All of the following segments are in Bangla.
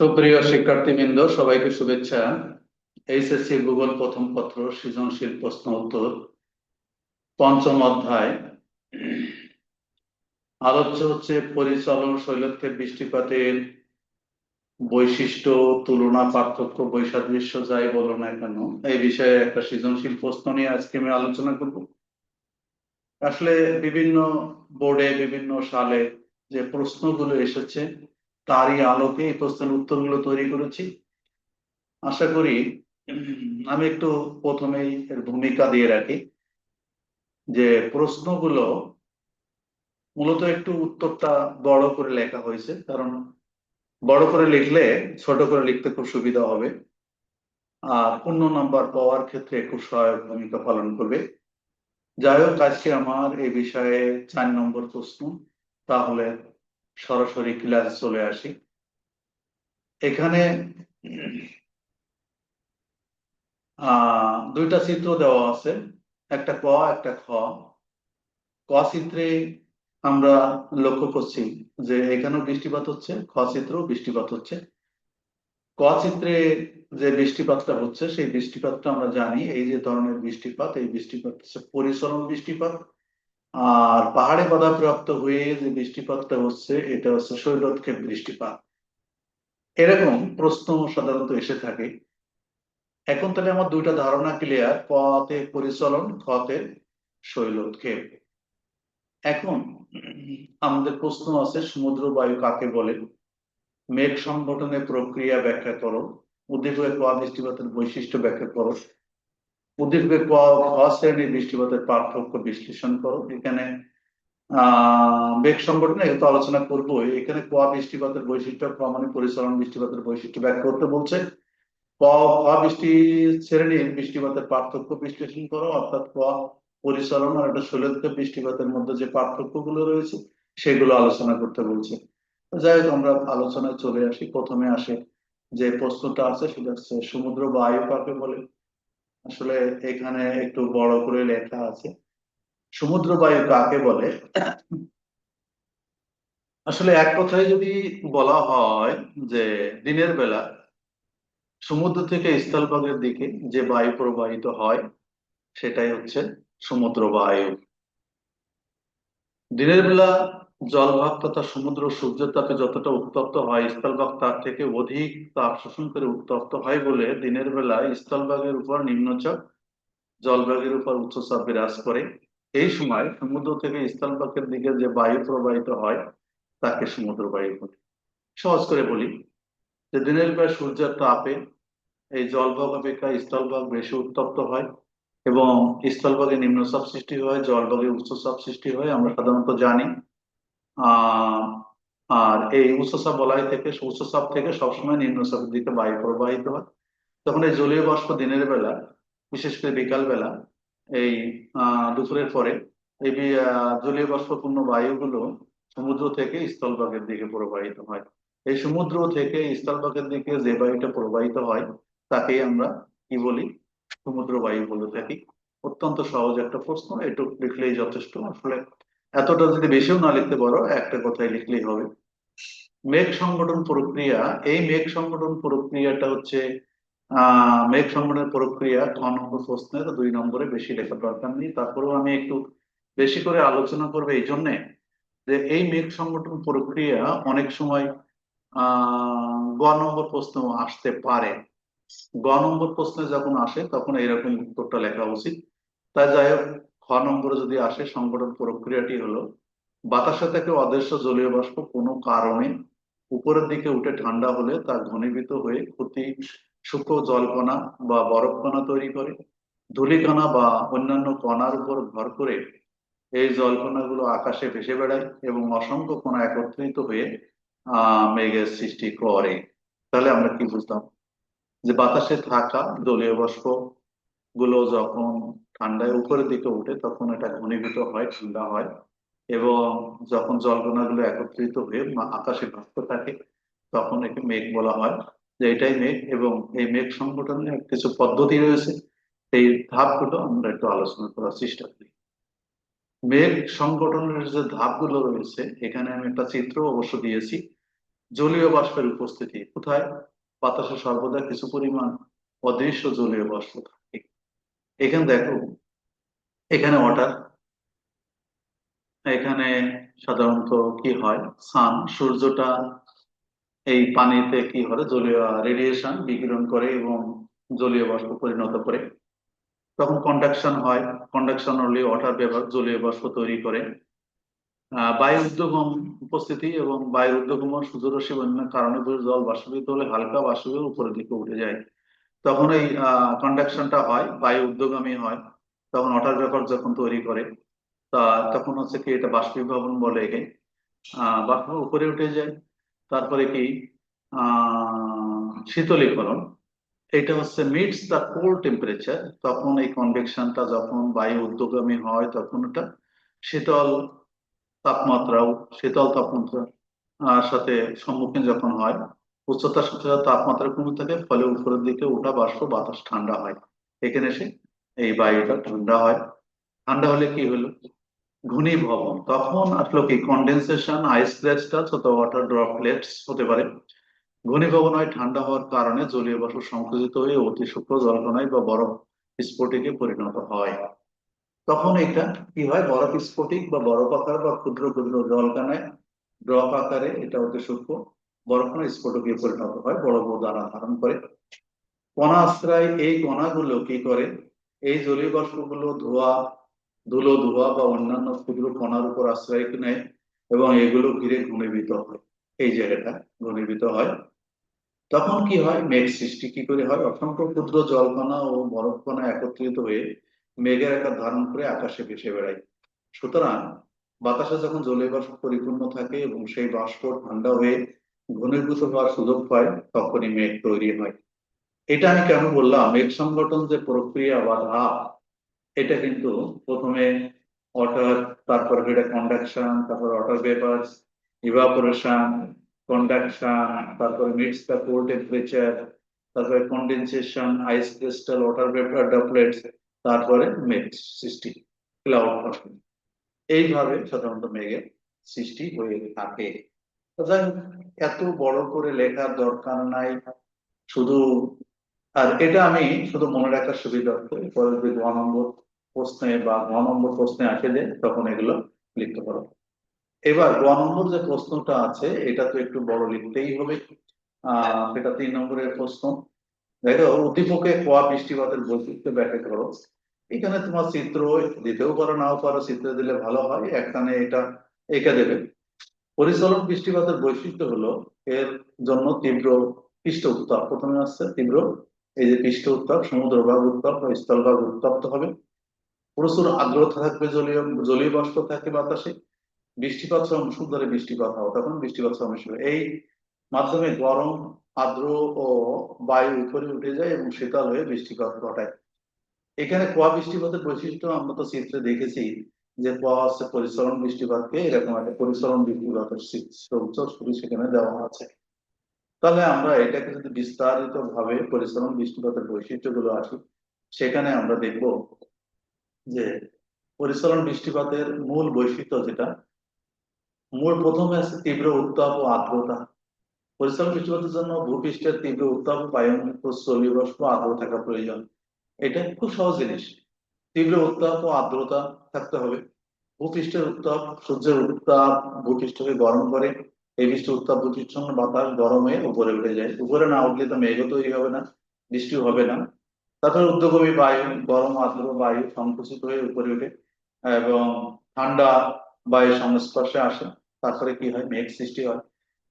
সুপ্রিয় শিক্ষার্থীবৃন্দ, সবাইকে শুভেচ্ছা। এইচএসসি ভূগোল প্রথম পত্র, সৃজনশীল প্রশ্ন উত্তর, পঞ্চম অধ্যায়। আলোচ্য হচ্ছে পরিচালন শৈলক্ষেপ বৃষ্টিপাতের বৈশিষ্ট্য, তুলনা, পার্থক্য, বৈসাদৃশ্য যাই বলো না কেন। এই বিষয়ে একটা সৃজনশীল প্রশ্ন নিয়ে আজকে আমি আলোচনা করব। আসলে বিভিন্ন বোর্ডে, বিভিন্ন সালে যে প্রশ্নগুলো এসেছে তারই আলোকে এই প্রশ্নের উত্তরগুলো তৈরি করেছি। আশা করি আমি একটু প্রথমেই এর ভূমিকা দিয়ে রাখি, যে প্রশ্নগুলো মূলত একটু উত্তরটা বড় করে লেখা হয়েছে, কারণ বড় করে লিখলে ছোট করে লিখতে খুব সুবিধা হবে। আর পূর্ণ নাম্বার পাওয়ার ক্ষেত্রে খুব সহায়ক ভূমিকা পালন করবে। যাই হোক, আজকে আমার এই বিষয়ে চার নম্বর প্রশ্ন, তাহলে সরাসরি ক্লাসে চলে আসি। এখানে দুইটা চিত্র দেওয়া আছে। একটা ক, একটা খ। ক চিত্রে আমরা লক্ষ্য করছি যে এখানেও বৃষ্টিপাত হচ্ছে, খ চিত্রেও বৃষ্টিপাত হচ্ছে। ক চিত্রে যে বৃষ্টিপাতটা হচ্ছে, সেই বৃষ্টিপাতটা আমরা জানি, এই যে ধরনের বৃষ্টিপাত, এই বৃষ্টিপাত হচ্ছে পরিচলন বৃষ্টিপাত। আর পাহাড়ে বাধাপ্রাপ্ত হয়ে যে বৃষ্টিপাতটা হচ্ছে, এটা হচ্ছে শৈলোৎক্ষেপ বৃষ্টিপাত। এরকম প্রশ্ন সাধারণত এসে থাকে। এখন তাহলে আমার দুইটা ধারণা ক্লিয়ার কতে পরিচলন খতে শৈলোৎক্ষেপ এখন আমাদের প্রশ্ন আছে, সমুদ্র বায়ু কাকে বলে? মেঘ সংগঠনের প্রক্রিয়া ব্যাখ্যা করো। উদ্দীপকে ক বৃষ্টিপাতের বৈশিষ্ট্য ব্যাখ্যা করো। উদ্দীপকে ক খ বৃষ্টিপাতের পার্থক্য বিশ্লেষণ করো। এখানে বেগ সংগঠনে তো আলোচনা করব, এখানে বৃষ্টিপাতের বৈশিষ্ট্য ক মানে পরিচালন বৃষ্টিপাতের বৈশিষ্ট্য ব্যাখ্যা করতে বলছে। বৃষ্টি শ্রেণির বৃষ্টিপাতের পার্থক্য বিশ্লেষণ করো, অর্থাৎ ক পরিচালন আর একটা বৃষ্টিপাতের মধ্যে যে পার্থক্যগুলো রয়েছে, সেগুলো আলোচনা করতে বলছে। যাই হোক, আমরা আলোচনায় চলে আসি। প্রথমে আসে যে প্রশ্নটা আছে, সেটা হচ্ছে সমুদ্র বায়ু কাকে বলে? আসলে এখানে একটু বড় করে লেখা আছে। সমুদ্র বায়ু কাকে বলে? আসলে এক কথায় যদি বলা হয় যে দিনের বেলা সমুদ্র থেকে স্থলভাগের দিকে যে বায়ু প্রবাহিত হয়, সেটাই হচ্ছে সমুদ্র বায়ু দিনের বেলা জলভাগ তথা সমুদ্র সূর্যের তাপে যতটা উত্তপ্ত হয়, স্থলভাগ তার থেকে অধিক তাপ শোষণ করে উত্তপ্ত হয় বলে দিনের বেলা স্থলভাগের উপর নিম্নচাপ, জলভাগের উপর উচ্চচাপ বিরাজ করে। এই সময় সমুদ্র থেকে স্থলভাগের দিকে যে বায়ু প্রবাহিত হয়, তাকে সমুদ্র বায়ু বলে। সহজ করে বলি যে দিনের বেলা সূর্যের তাপে এই জলভাগ অপেক্ষা স্থলভাগ বেশি উত্তপ্ত হয় এবং স্থলভাগে নিম্নচাপ সৃষ্টি হয়, জলভাগে উচ্চচাপ সৃষ্টি হয়, আমরা সাধারণত জানি। আর এই উচ্চচাপ বলয় থেকে উচ্চচাপ থেকে সবসময় নিম্নচাপের দিকে বায়ু প্রবাহিত হয়। তখন এই জলীয় বাষ্প দিনের বেলা, বিশেষ করে বিকাল বেলা, এই দুপুরের পরে এই জলীয় বাষ্পপূর্ণ বায়ুগুলো সমুদ্র থেকে স্থলভাগের দিকে প্রবাহিত হয়। এই সমুদ্র থেকে স্থলভাগের দিকে যে বায়ুটা প্রবাহিত হয়, তাকেই আমরা কি বলি? সমুদ্র বায়ু বলে থাকি। অত্যন্ত সহজ একটা প্রশ্ন, এটুকু লিখলেই যথেষ্ট। আসলে এতটা যদি বেশিও না লিখতে পারো, একটা কথাই লিখলেই হবে। মেঘ সংগঠন প্রক্রিয়া, এই মেঘ সংগঠন প্রক্রিয়াটা হচ্ছে আহ মেঘ সংগঠনের প্রক্রিয়া খ নম্বর প্রশ্নের দুই নম্বরে বেশি লেখার দরকার নেই। তারপরেও আমি একটু বেশি করে আলোচনা করব এই জন্যে যে এই মেঘ সংগঠন প্রক্রিয়া অনেক সময় আহ গ নম্বর প্রশ্ন আসতে পারে। গ নম্বর প্রশ্নে যখন আসে, তখন এরকম উত্তরটা লেখা উচিত। তাই যাই হোক খ নম্বরে যদি আসে, সংগঠন প্রক্রিয়াটি হলো, বাতাসে থেকে অদৃশ্য জলীয় বাষ্প, কোনো কারণে উপরের দিকে উঠে ঠান্ডা হলে তা ঘনীভূত হয়ে ক্ষতি, সূক্ষ্ম জলকণা বা বরফ কণা তৈরি করে। ধূলিকণা বা অন্যান্য কণার উপর ভর করে এই জলকণাগুলো আকাশে ভেসে বেড়ায় এবং অসংখ্য কণা একত্রিত হয়ে মেঘের সৃষ্টি করে। তাহলে আমরা কি বুঝতাম? যে বাতাসে থাকা জলীয় বাষ্পগুলো যখন ঠান্ডায় উপরের দিকে উঠে তখন এটা ঘনীভূত হয়, ঠান্ডা হয় এবং যখন জলকণাগুলো একত্রিত হয়ে আকাশে ভাসতে থাকে, তখন একে মেঘ বলা হয় যে এটাই মেঘ এবং এই মেঘ সংগঠনের কিছু পদ্ধতি রয়েছে। এই ধাপগুলো আমরা একটু আলোচনা করার চেষ্টা করি। মেঘ সংগঠনের যে ধাপগুলো রয়েছে, এখানে আমি একটা চিত্র অবশ্য দিয়েছি। জলীয় বাষ্পের উপস্থিতি কোথায়? বাতাসে সর্বদা কিছু পরিমাণ অদৃশ্য জলীয় বাষ্প থাকে। এখানে দেখো, এখানে ওয়াটার এখানে সাধারণত কি হয়? সান সূর্যটা এই পানিতে কি হয় জলীয় রেডিয়েশন বিকিরণ করে এবং জলীয় বাষ্প পরিণত করে। তখন কন্ডাকশন হয় কন্ডাকশন হলে ওয়াটার ব্যবহার, জলীয় বাষ্প তৈরি করে। বায়ু উদ্যোগম উপস্থিতি এবং বায়ু উদ্যোগম সূর্যরশ্মি বিভিন্ন কারণে জল বাষ্পীভূত হলে হালকা বাষ্পীয় উপরের দিকে উঠে যায়। তখন এই কন্ডাকশনটা হয়, বায়ু উদ্যোগামী হয়, তখন ওয়াটার ভেপার যখন তৈরি করে, তা তখন হচ্ছে কি এটা বাষ্পীভবন বলে একে। বাষ্প উপরে উঠে যায়, তারপরে কি শীতলীকরণ, এটা হচ্ছে মিটস দ্য কোল্ড টেম্পারেচার তখন এই কনভেকশনটা যখন বায়ু উদ্যোগামী হয়, তখন এটা শীতল তাপমাত্রাও, শীতল তাপমাত্রা সাথে সম্মুখীন যখন হয় উচ্চতার সাথে সাথে তাপমাত্রা কমে থাকে, ফলে উপরের দিকে ওঠা বাষ্প বাতাস ঠান্ডা হয়। এখানে এসে এই বায়ুটা ঠান্ডা হয়। ঠান্ডা হলে কি হলো? ঘনীভবন। তখন আসলো কি? কন্ডেনসেশন আইস অথবা ওয়াটার ড্রপলেটস হতে পারে। ঘনীভবন হয় ঠান্ডা হওয়ার কারণে জলীয় বাষ্প সংকুচিত হয়ে অতি শুক্র জলকণায় বা বরফ স্ফটিকে পরিণত হয়। তখন এটা কি হয়? বরফ স্ফটিক বা বরফ আকার বা ক্ষুদ্র ক্ষুদ্র জলকানায় ড্রপ আকারে এটা অতি সূক্ষ্ম। বরফকণা স্ফটিকে পরিণত হয়, বড় বড় দানা ধারণ করে। কণা আশ্রয় এই কণাগুলো কি করে? এই জলীয় বাষ্পগুলো ধোয়া, ধুলো ধোয়া বা অন্যান্য ক্ষুদ্র কণার উপর আশ্রয় নেয় এবং এগুলো ঘিরে ঘনীভূত হয়। এই জায়গাটা ঘনীভূত হয়। তখন কি হয়? মেঘ সৃষ্টি কি করে হয়? অসংখ্য ক্ষুদ্র জলকণা ও বরফকণা একত্রিত হয়ে মেঘের আকার ধারণ করে আকাশে ভেসে বেড়ায়। সুতরাং বাতাসে যখন জলীয় বাষ্প পরিপূর্ণ থাকে এবং সেই বাষ্প ঠান্ডা হয়ে ঘনীভূত হওয়ার সুযোগ পায়, তখনই মেঘ তৈরি হয়। এটা আমি কেন বললাম? মেঘ সংগঠন যে প্রক্রিয়া বা ধাপ, এটা কিন্তু প্রথমে ওয়াটার তারপর এটা কন্ডাকশন তারপর ওয়াটার ভেপার্স ইভাপোরেশন কন্ডাকশন তারপরে মিটস দ্য কোল্ড টেম্পারেচার তারপরে condensation ice crystal water vapour droplets তারপরে মেঘ সৃষ্টি ক্লাউড ফর্মেশন এইভাবে সাধারণত মেঘের সৃষ্টি হয়ে থাকে। এত বড় করে লেখার দরকার নাই। শুধু, আর এটা আমি শুধু মনে রাখার সুবিধার্থে পরে যদি ন নম্বর প্রশ্নে বা ন নম্বর প্রশ্নে আসে যে, তখন এগুলো লিখতে পারো। এবার গ নম্বর যে প্রশ্নটা আছে, এটা তো একটু বড় লিখতেই হবে। আহ সেটা তিন নম্বরের প্রশ্ন। দেখো, উদ্দীপকে কোয়া বৃষ্টিপাতের বৈশিষ্ট্য ব্যাখ্যা করো। এখানে তোমার চিত্র দিতেও পারো, নাও পারো, চিত্র দিলে ভালো হয়। এখানে এটা এঁকে দেবে। পরিচালন বৃষ্টিপাতের বৈশিষ্ট্য হলো এর জন্য তীব্র পৃষ্ঠ উত্তাপ প্রথমে আসছে, তীব্র, এই যে পৃষ্ঠ উত্তাপ, সমুদ্র ভাগ উত্তাপ বা স্থলভাগ উত্তপ্ত হবে। প্রচুর আর্দ্রতা থাকবে, জলীয় জলীয় বাষ্প থাকে বাতাসে। বৃষ্টিপাত সমস্যা ধরে বৃষ্টিপাত হবে তখন বৃষ্টিপাত সমস্যা এই মাধ্যমে গরম, আর্দ্র ও বায়ু উপরে উঠে যায় এবং শীতল হয়ে বৃষ্টিপাত ঘটায়। এখানে কুয়া বৃষ্টিপাতের বৈশিষ্ট্য আমরা তো চিত্রে দেখেছি যে কুয়া হচ্ছে পরিচলন বৃষ্টিপাতকে এরকম একটা পরিচলন বৃষ্টিপাতের সেখানে দেওয়া আছে। তাহলে আমরা এটাকে যদি বিস্তারিত ভাবে পরিচালন বৃষ্টিপাতের বৈশিষ্ট্যগুলো আসি, সেখানে আমরা দেখব যে পরিচালন বৃষ্টিপাতের মূল বৈশিষ্ট্য যেটা, মূল প্রথমে আছে তীব্র উত্তাপ ও আর্দ্রতা। পরিচালন বৃষ্টিপাতের জন্য ভূপৃষ্ঠের তীব্র উত্তাপ বায়ুমণ্ডল জলীয় বাষ্প আর্দ্র থাকা প্রয়োজন। এটা খুব সহজ জিনিস। তীব্র উত্তাপ ও আর্দ্রতা থাকতে হবে। ভূপৃষ্ঠের উত্তাপ সূর্যের উত্তাপ ভূপৃষ্ঠকে গরম করে। এই বৃষ্টি উত্তাপ ভূপৃষ্ঠন্ন বাতাস গরমে উপরে উঠে যায়। উপরে না উঠলে তো মেঘ তৈরি হবে না বৃষ্টি হবে না। তারপরে উদ্যোগমী বায়ু, গরম, আর্দ্র বায়ু সংকুচিত হয়ে উপরে উঠে এবং ঠান্ডা বায়ুর সংস্পর্শে আসে। তারপরে কি হয়? মেঘ সৃষ্টি হয়।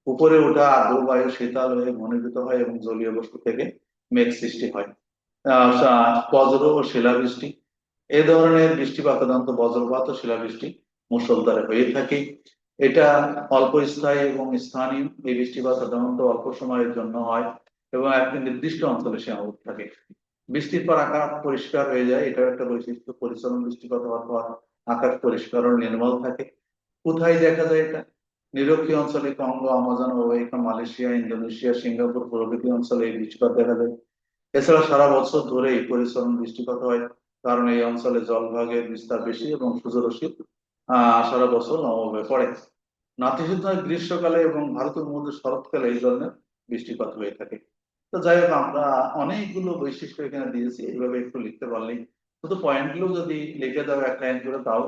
উপরে ওঠা আর্দ্র বায়ু শীতল হয়ে ঘনীভূত হয় এবং জলীয় বস্তু থেকে মেঘ সৃষ্টি হয়। আহ বজ্র ও শিলাবৃষ্টি এ ধরনের বৃষ্টিপাত সাধারণত বজ্রপাত ও শিলাবৃষ্টি মুষলধারে হয়ে থাকে। এটা অল্প স্থায়ী এবং স্থানীয় এই বৃষ্টিপাত সাধারণত অল্প সময়ের জন্য হয় এবং একটি নির্দিষ্ট অঞ্চলে সীমাবদ্ধ থাকে। বৃষ্টির পর আকাশ পরিষ্কার হয়ে যায়, এটাও একটা বৈশিষ্ট্য। পরিচালন বৃষ্টিপাত হওয়ার পর আকাশ পরিষ্কার ও নির্মল থাকে। কোথায় দেখা যায় এটা? নিরক্ষীয় অঞ্চলে কঙ্গো, আমাজন ওয়েকা মালয়েশিয়া, ইন্দোনেশিয়া, সিঙ্গাপুর প্রভৃতি অঞ্চলে এই বৃষ্টিপাত দেখা যায়। এছাড়া সারা বছর ধরে এই পরিচলন বৃষ্টিপাত হয়। কারণ এই অঞ্চলে জলভাগের বিস্তার বেশি এবং সূর্যরশ্মি সারা বছর নবমে পড়ে। নাতিশীতোষ্ণ গ্রীষ্মকালে এবং ভারতের মধ্যে শরৎকালে এই ধরনের বৃষ্টিপাত হয়ে থাকে। তো যাই হোক, আমরা অনেকগুলো বৈশিষ্ট্য এখানে দিয়েছি, এইভাবে একটু লিখতে পারলেই শুধু পয়েন্টগুলো যদি লিখে দাও, এক লাইন করে তাও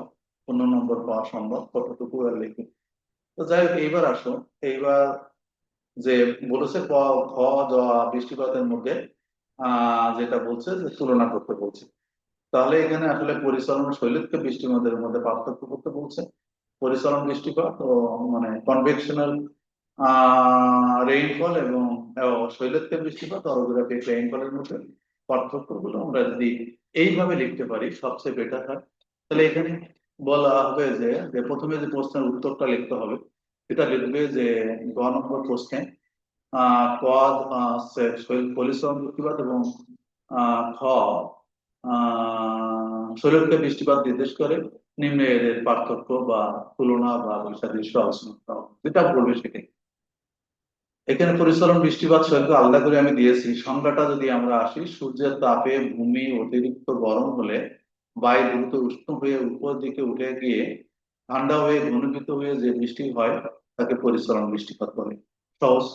পূর্ণ নম্বর পাওয়া সম্ভব, কতটুকু আর লিখে। তো যাই হোক, এইবার আসো। এইবার যে বলেছে খ জ, বৃষ্টিপাতের মধ্যে, আহ, যেটা বলছে, যে তুলনা করতে বলছে। তাহলে এখানে আসলে পরিচালন শৈলীকে বৃষ্টিপাতের মধ্যে পার্থক্য করতে বলছে। পরিচালন বৃষ্টিপাত ও মানে কনভেকশনাল রেইনফল এবং শৈলত্য বৃষ্টিপাত অরোগ্রাফিক রেইনফলের মধ্যে পার্থক্যগুলো আমরা যদি এইভাবে লিখতে পারি, সবচেয়ে বেটার হয়। তাহলে এখানে বলা হবে যে যে প্রথমে যে প্রশ্নের উত্তরটা লিখতে হবে এটা লিখবে যে গ নম্বর প্রশ্নে আহ ক পরিশ্রম বৃষ্টিপাত এবং আহ খ শৈলত্য বৃষ্টিপাত নির্দেশ করে নিম্ন এদের পার্থক্য বা তুলনা বা বৈসাদৃশ্য আলোচনা যেটা বলবে সেটাই। এখানে পরিচালন বৃষ্টিপাত শৈলকে আলাদা করে আমি দিয়েছি। সংজ্ঞাটা যদি আমরা আসি, সূর্যের তাপে ভূমি অতিরিক্ত গরম হলে বায়ু দ্রুত উষ্ণ হয়ে উপর দিকে উঠে গিয়ে ঠান্ডা হয়ে ঘনীভূত হয়ে যে বৃষ্টি হয়, তাকে পরিচালন বৃষ্টিপাত বলে। সহজ।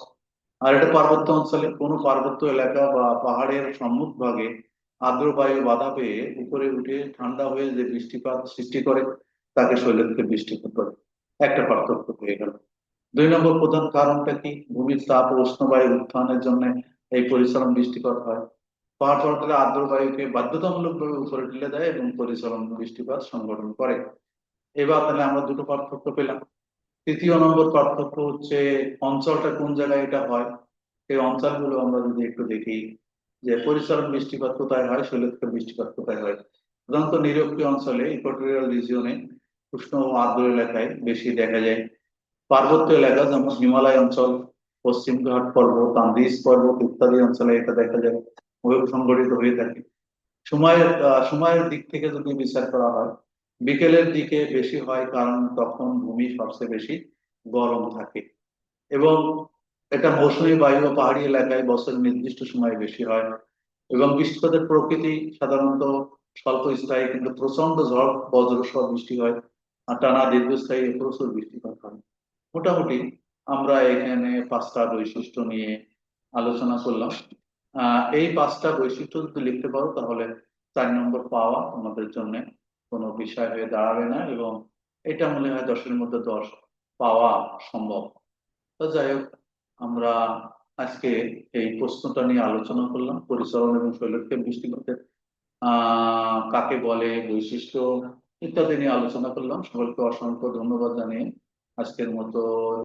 আর এটা পার্বত্য অঞ্চলে কোনো পার্বত্য এলাকা বা পাহাড়ের সম্মুখ ভাগে আর্দ্র বায়ু বাধা পেয়ে উপরে উঠে ঠান্ডা হয়ে যে বৃষ্টিপাত সৃষ্টি করে, তাকে শৈলকে বৃষ্টিপাত করে। একটা পার্থক্য হয়ে গেল। দুই নম্বর প্রধান কারণটা কি? ভূমির তাপ ও উষ্ণবায়ুর উত্থানের জন্য এই পরিচালন বৃষ্টিপাত হয়। পাহাড় পর্বতের আর্দ্র বায়ুকে বাধ্যতামূলকভাবে উপরে ঠেলে দেয় এবং পরিচালন বৃষ্টিপাত সংগঠন করে। এবার তাহলে আমরা দুটো পার্থক্য পেলাম। তৃতীয় নম্বর পার্থক্য হচ্ছে অঞ্চলটা কোন জায়গায় এটা হয়? সেই অঞ্চলগুলো আমরা যদি একটু দেখি। যে পরিচালন বৃষ্টিপাত কোথায় হয় শৈলক্ষের বৃষ্টিপাত কোথায় হয়। সাধারণত নিরক্ষীয় অঞ্চলে ইকোটোরিয়াল রিজিয়নে উষ্ণ ও আর্দ্র এলাকায় বেশি দেখা যায়। পার্বত্য এলাকা যেমন হিমালয় অঞ্চল পশ্চিমঘাট পর্বত, আন্দিজ পর্বত ইত্যাদি অঞ্চলে এটা দেখা যায় ওয়েব সংগঠিত হয়ে থাকে। সময়ের সময়ের দিক থেকে যদি বিচার করা হয়, বিকেলের দিকে বেশি হয় কারণ তখন ভূমি সবচেয়ে বেশি গরম থাকে। এবং এটা মৌসুমী বায়ু ও পাহাড়ি এলাকায় বছরের নির্দিষ্ট সময়ে বেশি হয় এবং বৃষ্টিপাতের প্রকৃতি সাধারণত স্বল্প স্থায়ী কিন্তু প্রচণ্ড ঝড়, বজ্র সহ বৃষ্টি হয় আর টানা দীর্ঘস্থায়ী প্রচুর বৃষ্টিপাত হয়। মোটামুটি আমরা এখানে পাঁচটা বৈশিষ্ট্য নিয়ে আলোচনা করলাম। এই পাঁচটা বৈশিষ্ট্য যদি লিখতে পারো তাহলে চার নম্বর পাওয়া আমাদের জন্য কোনো বিষয় হয়ে দাঁড়াবে না এবং এটা মনে হয় দশের মধ্যে দশ পাওয়া সম্ভব। তো যাই হোক আমরা আজকে এই প্রশ্নটা নিয়ে আলোচনা করলাম পরিচালন এবং শৈলক্ষেপ দৃষ্টিকোণের কাকে বলে, বৈশিষ্ট্য ইত্যাদি নিয়ে আলোচনা করলাম। সকলকে অসংখ্য ধন্যবাদ জানিয়ে আজকের মতো